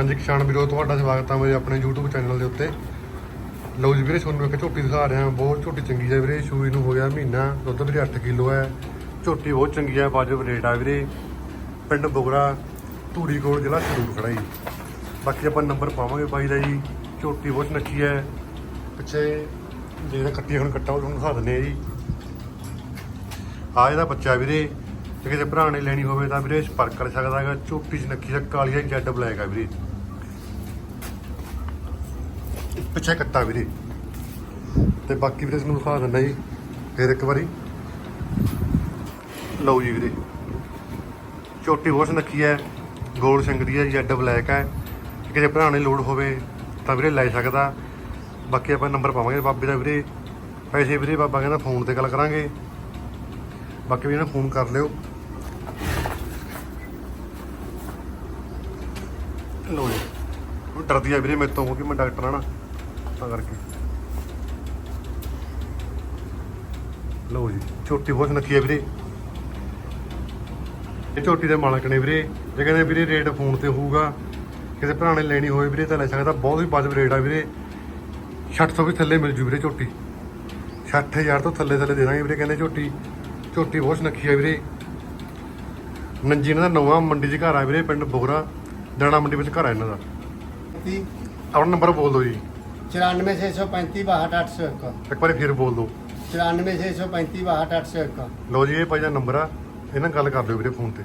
ਹਾਂਜੀ, ਕਿਸਾਨ ਵੀਰੋ, ਤੁਹਾਡਾ ਸਵਾਗਤ ਹੈ ਮੇਰੇ ਆਪਣੇ YouTube ਚੈਨਲ ਦੇ ਉੱਤੇ। ਲਓ ਜੀ ਵੀਰੇ, ਤੁਹਾਨੂੰ ਇੱਕ ਝੋਟੀ ਦਿਖਾ ਰਿਹਾ ਬਹੁਤ ਝੋਟੀ ਚੰਗੀ ਹੈ ਵੀਰੇ। ਸੂਈ ਨੂੰ ਹੋ ਗਿਆ ਮਹੀਨਾ, ਦੁੱਧ ਵੀਰੇ 8 ਕਿਲੋ ਹੈ ਝੋਟੀ ਬਹੁਤ ਚੰਗੀ ਹੈ ਵਾਜਬ ਰੇਟ ਆ ਵੀਰੇ। ਪਿੰਡ ਬੁਗਰਾ, ਧੂਰੀ ਕੋਲ ਜ਼ਿਲ੍ਹਾ ਸ਼ਰੂਰ ਖੜਾ ਜੀ। ਬਾਕੀ ਆਪਾਂ ਨੰਬਰ ਪਾਵਾਂਗੇ ਬਾਈ ਦਾ ਜੀ। ਝੋਟੀ ਬਹੁਤ ਨੱਕੀ ਹੈ ਪਿੱਛੇ ਜਿਹੜਾ ਕੱਟੀ ਹੁਣ ਕੱਟਾ, ਉਹ ਤੁਹਾਨੂੰ ਦਿਖਾ ਦਿੰਦੇ ਆ ਜੀ। ਆ ਇਹਦਾ ਬੱਚਾ ਵੀਰੇ। ਜੇ ਕਿਸੇ ਭਰਾ ਨੇ ਲੈਣੀ ਹੋਵੇ ਤਾਂ ਵੀਰੇ ਸੰਪਰਕ ਕਰ ਸਕਦਾ ਹੈਗਾ ਝੋਟੀ ਚ ਨੱਕੀ ਦਾ ਕਾਲੀ ਹੈ ਜੈਡ ਬਲੈਕ ਆ ਵੀਰੇ। ਪਿੱਛੇ ਕੱਟਾ ਵੀਰੇ। ਤੇ ਬਾਕੀ ਵੀਰੇ ਤੁਹਾਨੂੰ ਦਿਖਾ ਦਿੰਦਾ ਜੀ, ਫਿਰ ਇੱਕ ਵਾਰੀ। ਲਓ ਜੀ ਵੀਰੇ। ਝੋਟੀ ਬਹੁਤ ਨੱਕੀ ਹੈ, ਗੋਲ ਸਿੰਘ ਦੀ ਹੈ, ਜੈਡ ਬਲੈਕ ਹੈ। ਕਿਸੇ ਭਰਾ ਨੇ ਲੋੜ ਹੋਵੇ ਤਾਂ ਵੀਰੇ ਲੈ ਸਕਦਾ। ਬਾਕੀ ਆਪਾਂ ਨੰਬਰ ਪਾਵਾਂਗੇ ਬਾਬੇ ਦਾ ਵੀਰੇ। ਪੈਸੇ ਵੀਰੇ ਬਾਬਾ ਕਹਿੰਦਾ ਫੋਨ ਤੇ ਗੱਲ ਕਰਾਂਗੇ। ਬਾਕੀ ਵੀ ਇਹਨਾਂ ਫੋਨ ਕਰ ਲਿਓ। ਲੋ ਜੀ ਉਹ ਡਰਦੀ ਆ ਵੀਰੇ, ਮੇਰੇ ਤੋਂ ਕਿਉਂਕਿ ਮੈਂ ਡਾਕਟਰ ਆ ਨਾ, ਤਾਂ ਕਰਕੇ। ਲੋ ਜੀ ਛੋਟੀ ਬਹੁਤ ਨੱਕੀ ਆ ਵੀਰੇ। ਇਹ ਝੋਟੀ ਦੇ ਮਾਲਕ ਨੇ ਵੀਰੇ। ਜੇ ਕਹਿੰਦੇ ਵੀਰੇ ਰੇਟ ਫੋਨ ਤੇ ਹੋਊਗਾ, ਕਿਸੇ ਭਰਾ ਨੇ ਲੈਣੀ ਹੋਵੇ ਵੀਰੇ, ਤਾਂ ਲੈ ਸਕਦਾ ਬਹੁਤ ਹੀ ਵਾਜਬ ਰੇਟ ਆ ਵੀਰੇ। 600 ਵੀ ਥੱਲੇ ਮਿਲ ਜੂ ਵੀਰੇ ਝੋਟੀ। 60000 ਤੋਂ ਥੱਲੇ ਥੱਲੇ ਦੇ ਦਾਂਗੇ ਵੀਰੇ ਕਹਿੰਦੇ ਝੋਟੀ। ਝੋਟੀ ਬਹੁਤ ਨੱਖੀ ਆ ਵੀਰੇ। ਨੰਜੀ ਇਹਨਾਂ ਦਾ ਨਵਾਂ ਮੰਡੀ 'ਚ ਘਰ ਆ ਵੀਰੇ, ਪਿੰਡ ਬੋਗਰਾ ਦਾਣਾ ਮੰਡੀ ਵਿੱਚ ਘਰ ਆ ਇਹਨਾਂ ਦਾ। ਆਪਣਾ ਨੰਬਰ ਬੋਲ ਦਿਓ ਜੀ। ਚੁਰਾਨਵੇਂ ਛੇ ਸੌ ਪੈਂਤੀ ਬਾਹਠ ਅੱਠ ਸੌ ਇੱਕ। ਇੱਕ ਵਾਰੀ ਫਿਰ ਬੋਲ ਦਿਓ। ਚੁਰਾਨਵੇਂ ਛੇ ਸੌ ਪੈਂਤੀ ਬਾਹਠ ਅੱਠ ਸੌ ਇੱਕ। ਲਓ ਜੀ ਇਹ ਭਾਈ ਦਾ ਨੰਬਰ ਆ। ਇਹਨਾਂ ਨਾਲ ਗੱਲ ਕਰ ਲਿਓ ਵੀਰੇ ਫੋਨ ਤੇ।